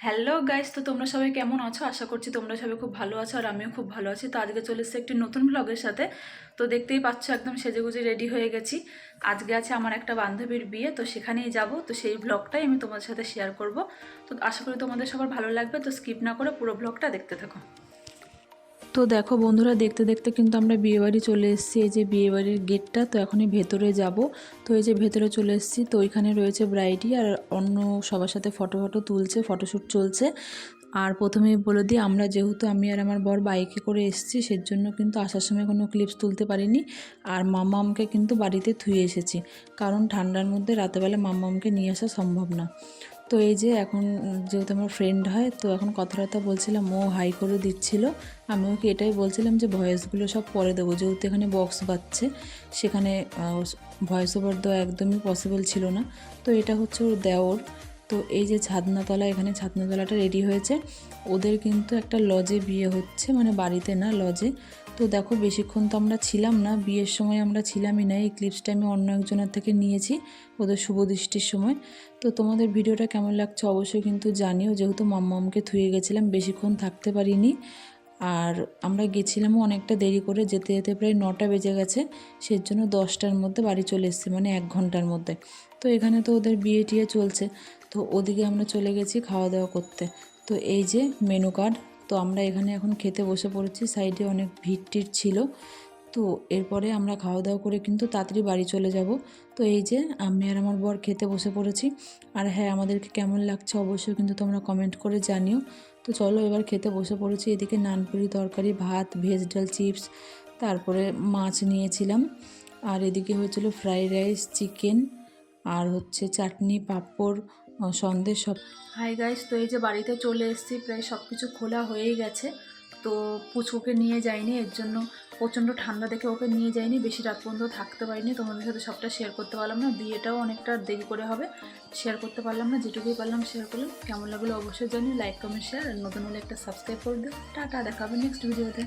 Hello guys তো তোমরা সবাই কেমন আছো? আশা করছি তোমরা সবাই খুব ভালো আছো আর আমিও খুব ভালো আছি। তো আজকে চলে এসেছি একটি নতুন ব্লগের সাথে। তো দেখতেই পাচ্ছ, একদম সেজেগুজে রেডি হয়ে গেছি। আজকে আছে আমার একটা বান্ধবীর বিয়ে, তো সেখানেই যাব। তো সেই ব্লগটাই আমি তোমাদের সাথে শেয়ার করব। তো আশা করি তোমাদের সবার ভালো লাগবে। তো স্কিপ না করে পুরো ব্লগটা দেখতে থাকো। তো দেখো বন্ধুরা, দেখতে দেখতে কিন্তু আমরা বিয়েবাড়ি চলে এসেছি। এই যে বিয়েবাড়ির গেটটা, তো এখনই ভেতরে যাব। তো এই যে ভেতরে চলে এসেছি, তো ওইখানে রয়েছে ব্রাইডি আর অন্য সবার সাথে ফটো ফটো তুলছে ফটোশ্যুট চলছে। আর প্রথমেই বলে দিই, আমরা যেহেতু আমি আর আমার বর বাইকে করে এসেছি, সেজন্য কিন্তু আসার সময় কোনো ক্লিপস তুলতে পারিনি। আর মাম্মামকে কিন্তু বাড়িতে থুয়ে এসেছি। কারণ ঠান্ডার মধ্যে রাতেবেলা মাম্মামকে নিয়ে আসা সম্ভব না। তো এই যে এখন যেহেতু আমার ফ্রেন্ড হয়, তো এখন কথাবার্তা বলছিলাম, ও হাই করে দিচ্ছিল। আমি ওকে এটাই বলছিলাম যে ভয়েসগুলো সব পরে দেবো। যেহেতু এখানে বক্স বাজছে, সেখানে ভয়েস ওভার দেওয়া একদমই পসিবল ছিল না। তো এটা হচ্ছে ওর দেওর। তো এই যে ছাদনাতলা, এখানে ছাদনাতলাটা রেডি হয়েছে। ওদের কিন্তু একটা লজে বিয়ে হচ্ছে মানে বাড়িতে না লজে তো দেখো বেশিক্ষণ তো আমরা ছিলাম না, বিয়ের সময় আমরা ছিলামই না, এই ক্লিপসটা আমি অন্য একজনের থেকে নিয়েছি ওদের শুভ দৃষ্টির সময়। তো তোমাদের ভিডিওটা কেমন লাগছে অবশ্যই কিন্তু জানিও, যেহেতু মাম্মামকে থুয়ে গেছিলাম, বেশিক্ষণ থাকতে পারিনি। আর আমরা গেছিলামও অনেকটা দেরি করে, যেতে যেতে প্রায় নটা বেজে গেছে, সেজন্য দশটার মধ্যে বাড়ি চলে এসেছি মানে এক ঘণ্টার মধ্যে। তো এখানে তো ওদের বিয়ে টিয়ে চলছে, তো ওদিকে আমরা চলে গেছি খাওয়া দাওয়া করতে। তো এই যে মেনু কার্ড তো আমরা এখানে এখন খেতে বসে পড়েছি, সাইডে অনেক ভিড় ছিল। তো এরপরে আমরা খাওয়া দাওয়া করে কিন্তু তাড়াতাড়ি বাড়ি চলে যাব। তো এই যে আমি আর আমার বর খেতে বসে পড়েছি। আর হ্যাঁ আমাদেরকে কেমন লাগছে অবশ্যই কিন্তু তোমরা কমেন্ট করে জানিও। তো চলো এবার খেতে বসে পড়েছি। এদিকে নানপুরি তরকারি, ভাত, ভেজ ডাল, চিপস, তারপরে মাছ নিয়েছিলাম। আর এদিকে হয়েছিল ফ্রাইড রাইস, চিকেন, আর হচ্ছে চাটনি, পাঁপড় সন্দেশ সব। হাই গাইস তো এই যে বাড়িতে চলে এসেছি, প্রায় সব কিছু খোলা হয়েই গেছে। তো পুচকুকে নিয়ে যাইনি এর জন্য প্রচণ্ড ঠান্ডা দেখে ওকে নিয়ে যাইনি বেশি রাত পর্যন্ত থাকতে পারিনি। তোমাদের সাথে সবটা শেয়ার করতে পারলাম না বিয়েটাও অনেকটা দেরি করে হবে। শেয়ার করতে পারলাম না, যেটুকুই পারলাম শেয়ার করলাম। কেমন লাগল অবশ্যই জানি লাইক কমেন্ট শেয়ার নতুন হলে একটা সাবস্ক্রাইব করে দিও। টাটা, দেখাবে নেক্সট ভিডিওতে